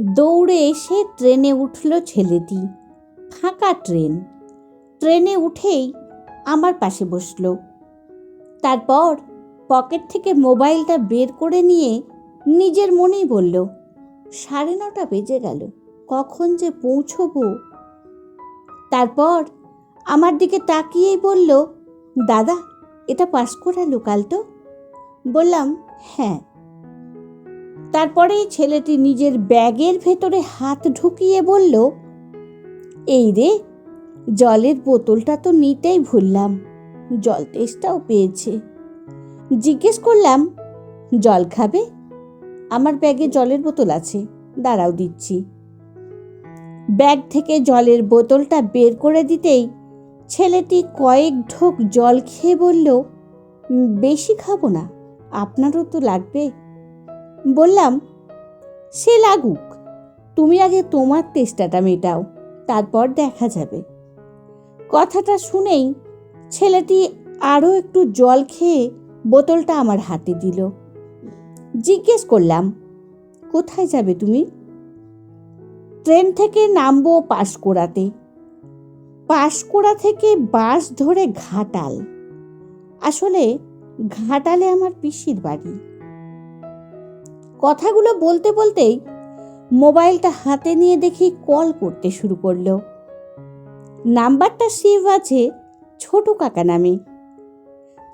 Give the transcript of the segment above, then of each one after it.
দৌড়ে এসে ট্রেনে উঠল ছেলেটি। ফাঁকা ট্রেন। ট্রেনে উঠেই আমার পাশে বসল। তারপর পকেট থেকে মোবাইলটা বের করে নিয়ে নিজের মনেই বলল, সাড়ে নটা বেজে গেল, কখন যে পৌঁছবো? তারপর আমার দিকে তাকিয়েই বলল, দাদা, এটা পাঁশকুড়া লোকাল তো? বললাম হ্যাঁ। তারপরেই ছেলেটি নিজের ব্যাগের ভেতরে হাত ঢুকিয়ে বলল, এই রে, জলের বোতলটা তো নিতেই ভুললাম, জল তেষ্টাও পেয়েছে। জিজ্ঞেস করলাম, জল খাবে? আমার ব্যাগে জলের বোতল আছে, দাঁড়াও দিচ্ছি। ব্যাগ থেকে জলের বোতলটা বের করে দিতেই ছেলেটি কয়েক ঢোক জল খেয়ে বলল, বেশি খাব না, আপনারও তো লাগবে। বললাম, সে লাগুক। তুমি আগে তোমার তেষ্টাটা মেটাও, তারপর দেখা যাবে। কথাটা শুনেই ছেলেটি আরও একটু জল খেয়ে বোতলটা আমার হাতে দিল। জিজ্ঞেস করলাম, কোথায় যাবে তুমি? ট্রেন থেকে নামবো পাঁশকুড়াতে। পাঁশকুড়া থেকে বাস ধরে ঘাটাল। আসলে ঘাটালে আমার পিসির বাড়ি। কথাগুলো বলতে বলতেই মোবাইলটা হাতে নিয়ে দেখি কল করতে শুরু করল। নাম্বারটা সেভ আছে ছোট কাকা নামে।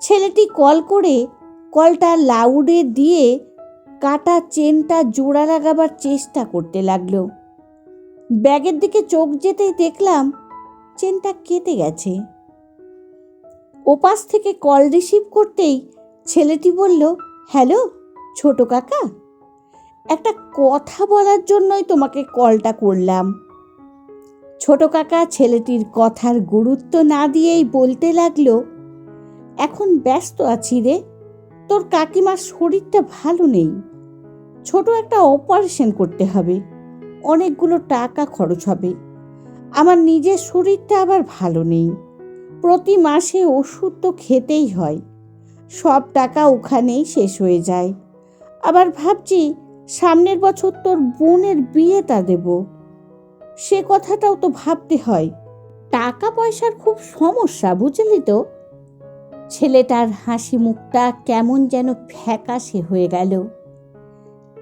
ছেলেটি কল করে কলটা লাউডে দিয়ে কাটা চেনটা জোড়া লাগাবার চেষ্টা করতে লাগল। ব্যাগের দিকে চোখ যেতেই দেখলাম চেনটা কেটে গেছে। ওপাশ থেকে কল রিসিভ করতেই ছেলেটি বলল, হ্যালো, ছোট কাকা? একটা কথা বলার জন্যই তোমাকে কলটা করলাম। ছোট কাকা ছেলেটির কথার গুরুত্ব না দিয়েই বলতে লাগল, এখন ব্যস্ত আছি রে, তোর কাকিমার শরীরটা ভালো নেই। ছোট একটা অপারেশন করতে হবে, অনেকগুলো টাকা খরচ হবে। আমার নিজের শরীরটা আবার ভালো নেই। প্রতি মাসে ওষুধ তো খেতেই হয়। সব টাকা ওখানেই শেষ হয়ে যায়। আবার ভাবছি সামনের বছর তোর বোনের বিয়েটা দেব। সে কথাটাও তো ভাবতে হয়। টাকা পয়সার খুব সমস্যা, বুঝলি তো? ছেলেটার হাসি মুখটা কেমন যেন ফ্যাকাশে হয়ে গেল।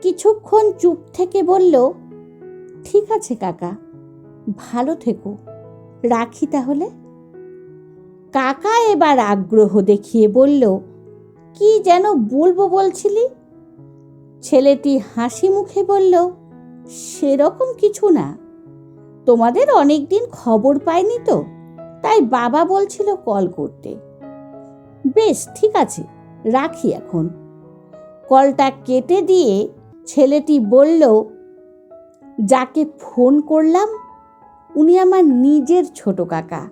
কিছুক্ষণ চুপ থেকে বলল, ঠিক আছে কাকা, ভালো থেকো। রাখি তাহলে? কাকা এবার আগ্রহ দেখিয়ে বলল, কি যেন বলব বলছিলি? ছেলেটি হাসি মুখে বলল, সেরকম কিছু না। তোমাদের অনেক দিন খবর পাইনি তো, তাই বাবা বলছিল কল করতে। বেশ, ঠিক আছে, রাখি এখন। কলটা কেটে দিয়ে ছেলেটি বলল, যাকে ফোন করলাম, উনি আমার নিজের ছোট কাকা,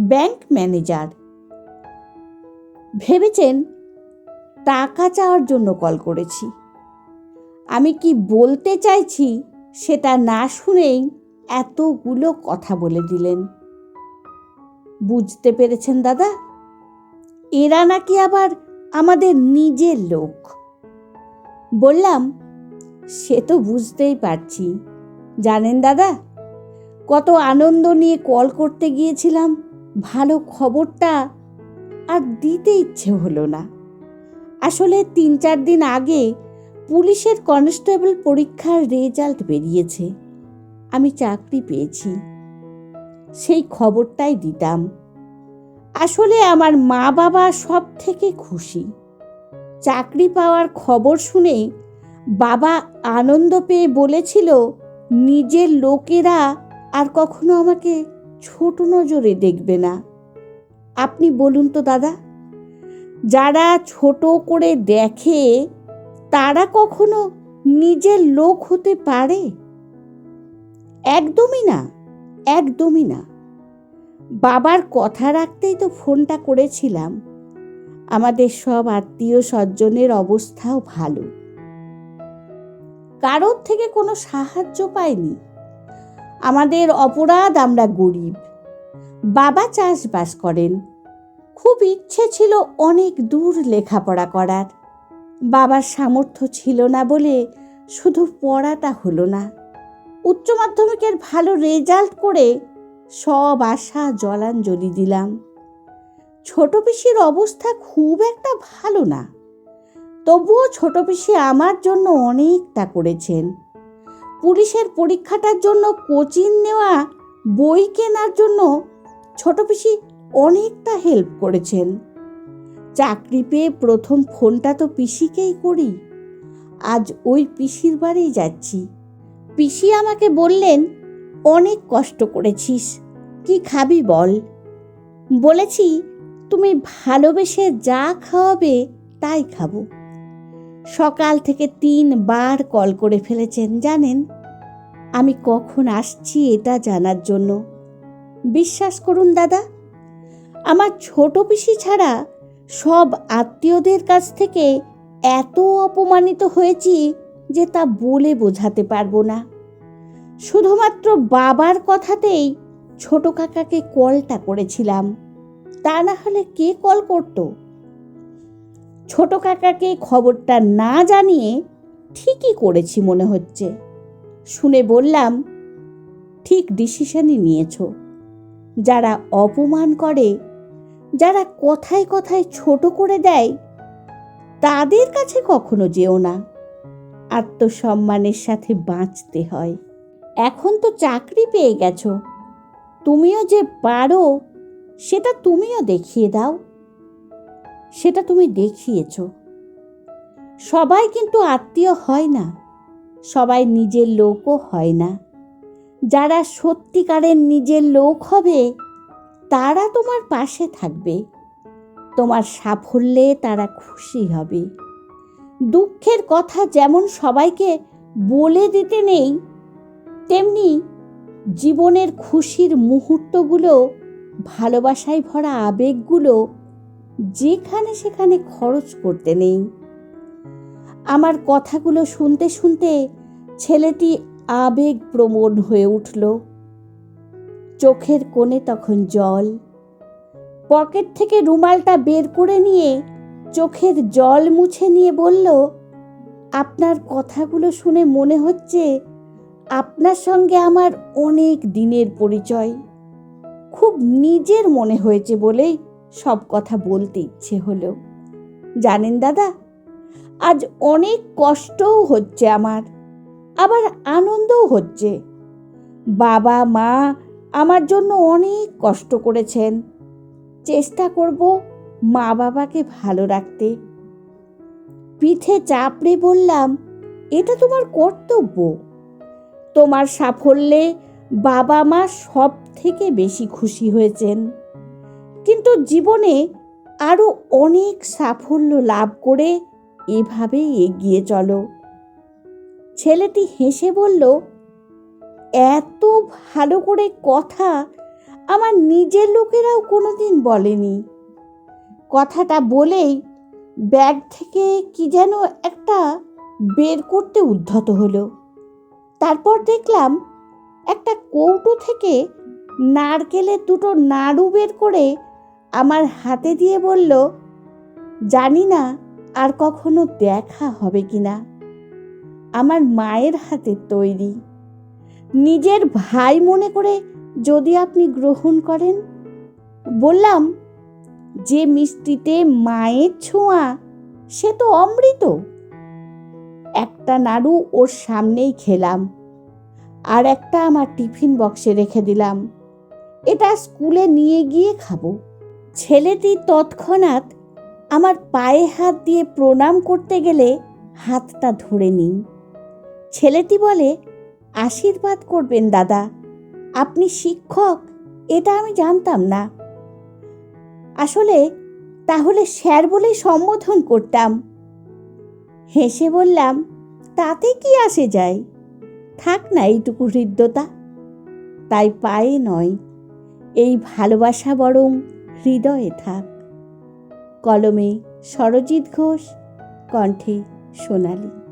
ব্যাংক ম্যানেজার। ভেবেছেন টাকা চাওয়ার জন্য কল করেছি। আমি কি বলতে চাইছি? সেটা না শুনেই এতগুলো কথা বলে দিলেন। বুঝতে পেরেছেন দাদা? এরা নাকি আবার আমাদের নিজের লোক। বললাম, সে তো বুঝতেই পারছি। জানেন দাদা, কত আনন্দ নিয়ে কল করতে গিয়েছিলাম, ভালো খবরটা আর দিতে ইচ্ছে হলো না। আসলে তিন চার দিন আগে পুলিশের কনস্টেবল পরীক্ষার রেজাল্ট বেরিয়েছে। আমি চাকরি পেয়েছি। সেই খবরটাই দিতাম। আসলে আমার মা বাবা সব থেকে খুশি। চাকরি পাওয়ার খবর শুনে বাবা আনন্দ পেয়ে বলেছিল, নিজের লোকেরা আর কখনো আমাকে ছোট নজরে দেখবে না। আপনি বলুন তো দাদা, যারা ছোট করে দেখে তারা কখনো নিজের লোক হতে পারে? একদমই না একদমই না। বাবার কথা রাখতেই তো ফোনটা করেছিলাম। আমাদের সব আত্মীয় স্বজনের অবস্থাও ভালো। কারোর থেকে কোনো সাহায্য পাইনি। আমাদের অপরাধ আমরা গরিব। বাবা চাষবাস করেন। খুব ইচ্ছে ছিল অনেক দূর লেখাপড়া করার। বাবার সামর্থ্য ছিল না বলে শুধু পড়াটা হলো না। উচ্চ মাধ্যমিকের ভালো রেজাল্ট করে সব আশা জলাঞ্জলি দিলাম। ছোট পিসির অবস্থা খুব একটা ভালো না। তবুও ছোট পিসি আমার জন্য অনেকটা করেছেন। পুলিশের পরীক্ষাটার জন্য কোচিং নেওয়া, বই কেনার জন্য ছোট পিসি অনেকটা হেল্প করেছেন। চাকরি পেয়ে প্রথম ফোনটা তো পিসিকেই করি। আজ ওই পিসির বাড়ি যাচ্ছি। পিসি আমাকে বললেন, অনেক কষ্ট করেছিস, কি খাবি বল? বলেছি, তুমি ভালোবেসে যা খাওয়াবে তাই খাব। সকাল থেকে তিনবার কল করে ফেলেছেন, জানেন? আমি কখন আসছি এটা জানার জন্য। বিশ্বাস করুন দাদা, আমার ছোট পিসি ছাড়া সব আত্মীয়দের কাছ থেকে এত অপমানিত হয়েছি যে তা বলে বোঝাতে পারব না। শুধুমাত্র বাবার কথাতেই ছোট কাকাকে কলটা করেছিলাম। তা না হলে কে কল করত? ছোট কাকাকে খবরটা না জানিয়ে ঠিকই করেছি মনে হচ্ছে। শুনে বললাম, ঠিক ডিসিশনই নিয়েছ। যারা অপমান করে যারা কথায় কথায় ছোট করে দেয়, তাদের কাছে কখনো যেও না। আত্মসম্মানের সাথে বাঁচতে হয়। এখন তো চাকরি পেয়ে গেছো। তুমিও যে পারো, সেটা তুমিও দেখিয়ে দাও। সেটা তুমি দেখিয়েছ। সবাই কিন্তু আত্মীয় হয় না। সবাই নিজের লোকও হয় না। যারা সত্যিকারের নিজের লোক হবে তারা তোমার পাশে থাকবে। তোমার সাফল্যে তারা খুশি হবে। দুঃখের কথা যেমন সবাইকে বলে দিতে নেই, তেমনি জীবনের খুশির মুহূর্তগুলো, ভালোবাসায় ভরা আবেগগুলো যেখানে সেখানে খরচ করতে নেই। আমার কথাগুলো শুনতে শুনতে ছেলেটি আবেগ প্রবণ হয়ে উঠল। চোখের কোণে তখন জল। পকেট থেকে রুমালটা বের করে নিয়ে চোখের জল মুছে নিয়ে বলল, আপনার কথাগুলো শুনে মনে হচ্ছে আপনার সঙ্গে আমার অনেক দিনের পরিচয়। খুব নিজের মনে হয়েছে বলেই সব কথা বলতে ইচ্ছে হলো। জানেন দাদা, আজ অনেক কষ্টও হচ্ছে আমার, আবার আনন্দও হচ্ছে। বাবা, মা আমার জন্য অনেক কষ্ট করেছেন। চেষ্টা করব মা বাবাকে ভালো রাখতে। পিঠে চাপড়ে বললাম, এটা তোমার কর্তব্য। তোমার সাফল্যে বাবা মা সব থেকে বেশি খুশি হয়েছেন। কিন্তু জীবনে আরও অনেক সাফল্য লাভ করে এভাবেই এগিয়ে চলো। ছেলেটি হেসে বলল এত ভালো করে কথা আমার নিজের লোকেরাও কোনো দিন বলেনি। কথাটা বলেই ব্যাগ থেকে কি যেন একটা বের করতে উদ্ধত হলো। তারপর দেখলাম একটা কৌটো থেকে নারকেলের দুটো নাড়ু বের করে আমার হাতে দিয়ে বলল, জানি না আর কখনো দেখা হবে কি না আমার মায়ের হাতের তৈরি। নিজের ভাই মনে করে যদি আপনি গ্রহণ করেন? বললাম, যে মিষ্টিতে মায়ের ছোঁয়া, সে তো অমৃত। একটা নাড়ু ওর সামনেই খেলাম, আর একটা আমার টিফিন বক্সে রেখে দিলাম। এটা স্কুলে নিয়ে গিয়ে খাব। ছেলেটি তৎক্ষণাৎ আমার পায়ে হাত দিয়ে প্রণাম করতে গেলে হাতটা ধরে নিই। ছেলেটি বলে আশীর্বাদ করবেন, দাদা। আপনি শিক্ষক, এটা আমি জানতাম না। আসলে, তাহলে স্যার বলেই সম্বোধন করতাম। হেসে বললাম, তাতে কি আসে যায়? থাক না এইটুকু হৃদ্যতা। তাই পায়ে নয়, এই ভালোবাসা বরং হৃদয়ে থাক। কলমে সরজিৎ ঘোষ, কণ্ঠে সোনালী।